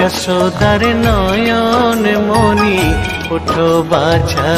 যশোদার নয়ন মণি ওঠো বাছা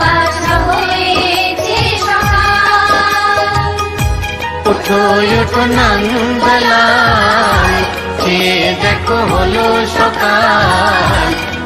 বাসা হয়েছে সকাল। ওঠো নন্দলাল দেখো হলো সকাল।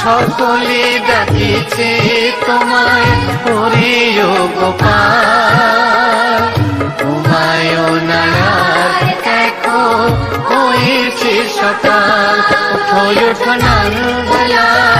সকলে ডাকিছে তোমায় পরিও গোপাল। তোমায় নারায় দেখো হয়েছে সকাল ওঠো ওঠো নন্দলাল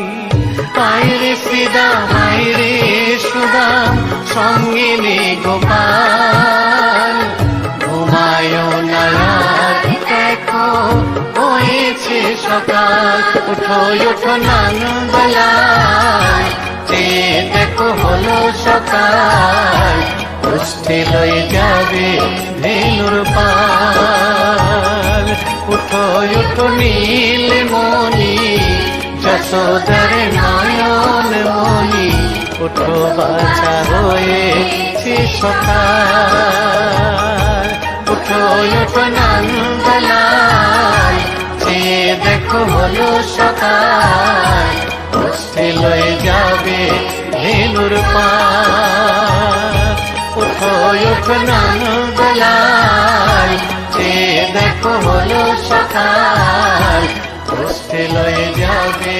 আয়রে শ্রীদাম আয়রে সুদাম সঙ্গে নে গোপাল। ঘুমায় নায়ার দেখো, হয়েছে সকাল। উঠো উঠো নন্দলাল যে দেখো হলো সকাল, পুষ্টি লয়ে যাবে ধেনুর পাল। উঠো উঠো নীল মণি, যশোদার নয়ন মণি উঠো বাছা হয়েছে সকাল। উঠো উঠো নন্দলাল, যে দেখো হলো সকাল পুষ্টি লয়ে যাবে ধেনুর পাল। উঠো উঠো নন্দলাল, যে দেখো হলো সকাল উঠতে লয়ে যাবে